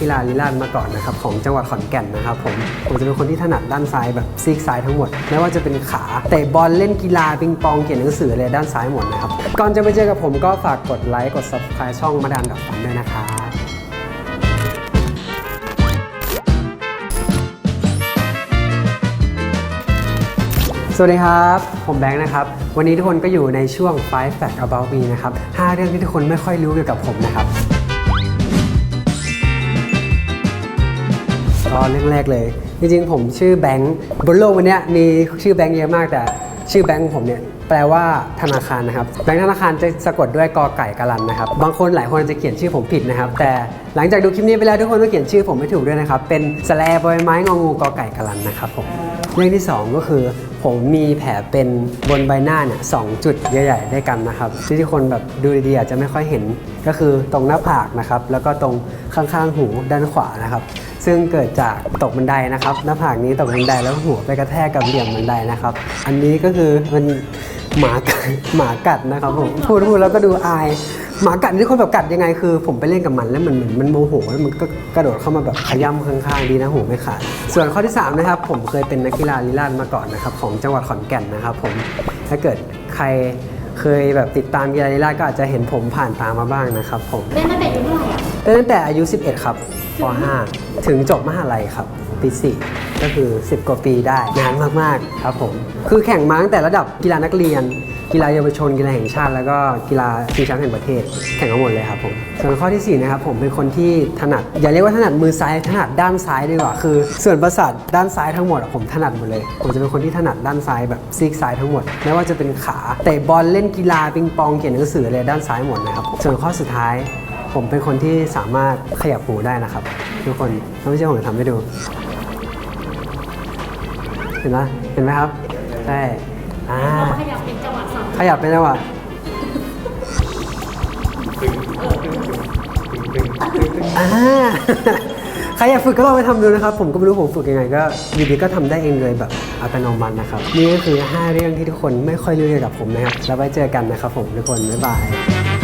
กีฬาลีลาดมาก่อนนะครับของจังหวัดขอนแก่นนะครับผมผมจะเป็นคนที่ถนัดด้านซ้ายแบบซีกซ้ายทั้งหมดไม่ว่าจะเป็นขาเตะบอลเล่นกีฬาปิงปองเขียนหนังสืออะไรด้านซ้ายหมดนะครับก่อนจะไปเจอกับผมก็ฝากกดไลค์กด subscribe ช่องมาดามดับฟันด้วยนะครับสวัสดีครับ ผมแบงค์นะครับ วันนี้ทุกคนก็อยู่ในช่วง5 Fact About Me นะครับ 5 เรื่องที่ทุกคนไม่ค่อยรู้เกี่ยวกับผมนะครับ ก็เรื่องแรกเลย จริงๆผมชื่อแบงค์บนโลกวันนี้มีชื่อแบงค์เยอะมากแต่ชื่อแบงค์ของผมเนี่ยแปลว่าธนาคารนะครับแบงค์ธนาคารจะสะกดด้วยกอไก่กะลันนะครับบางคนหลายคนจะเขียนชื่อผมผิดนะครับ แต่หลังจากดูคลิปนี้ไปแล้วทุกคนต้องเขียนชื่อผมไม่ถูกด้วยนะครับ เป็นสแลบอยไม้งองูกอไก่กะลันนะครับผมเรื่องที่ 2 ก็คือ ผมมีแผลเป็นบนใบหน้าเนี่ยสองจุดใหญ่ๆด้วยกันนะครับที่ที่คนแบบดูดีๆอาจจะไม่ค่อยเห็นก็คือตรงหน้าผากนะครับแล้วก็ตรงข้างๆหูด้านขวานะครับ ซึ่งเกิดจากตกบันไดนะครับ หน้าผากนี้ตกบันไดแล้วหัวไปกระแทกกับเหลี่ยมบันไดนะครับ อันนี้ก็คือมันหมากัดหมากัดนะครับผมพูดพูดแล้วก็ดูอาย หมากัดนี่คนแบบกัดยังไงคือ ผมไปเล่นกับมันแล้วมันเหมือนมันโมโหแล้วมันก็กระโดดเข้ามาแบบขย้ำข้างๆดีนะหูไม่ขาดส่วนข้อที่3นะครับผมเคยเป็นนักกีฬาลีลาดมาก่อนนะครับของจังหวัดขอนแก่นนะครับผมถ้าเกิดใครเคยแบบติดตามกีฬาลีลาดก็อาจจะเห็นผมผ่านตามมาบ้างนะครับผมเล่นตั้งแต่อายุเท่าไหร่อะเล่นตั้งแต่อายุ 11 ครับ ป .5 ถึงจบมหาลัยครับปี4ก็คือ 10 กว่าปีได้นานมากๆครับผม คือแข่งมาตั้งแต่ระดับกีฬานักเรียน กีฬาเยาวชน กีฬาแห่งชาติ แล้วก็กีฬาชิงแชมป์แห่งประเทศ แข่งมาหมดเลยครับผมส่วนข้อทีสี่4นะครับผมเป็นคนที่ถนัด อย่าเรียกว่าถนัดมือซ้ายถนัดด้านซ้ายดีกว่าคือ ส่วนประสาทด้านซ้ายทั้งหมดอะผมถนัดหมดเลย ผมจะเป็นคนที่ถนัดด้านซ้ายแบบซีกซ้ายทั้งหมดไม่ว่าจะเป็นขาเตะบอลเล่นกีฬาปิงปองเขียนหนังสืออะไรด้านซ้ายหมดนะครับส่วนข้อสุดท้าย ผมเป็นคนที่สามารถขยับหูได้นะครับ ทุกคนถ้าไม่เชื่อผมจะทำให้ดู เห็นไหมเห็นไหมครับใช่อ่าขยับเป็นจังหวะสองขยับเป็นจังหวะอ่าใครอยากฝึกก็ลองไปทำดูนะครับ ผมก็ไม่รู้ผมฝึกยังไงก็อยู่ดีก็ทำได้เองเลยแบบอัตโนมัตินะครับ นี่ก็คือ 5 เรื่องที่ทุกคนไม่ค่อยรู้เกี่ยวกับผมนะครับ แล้วไว้เจอกันนะครับผมทุกคน บ๊ายบาย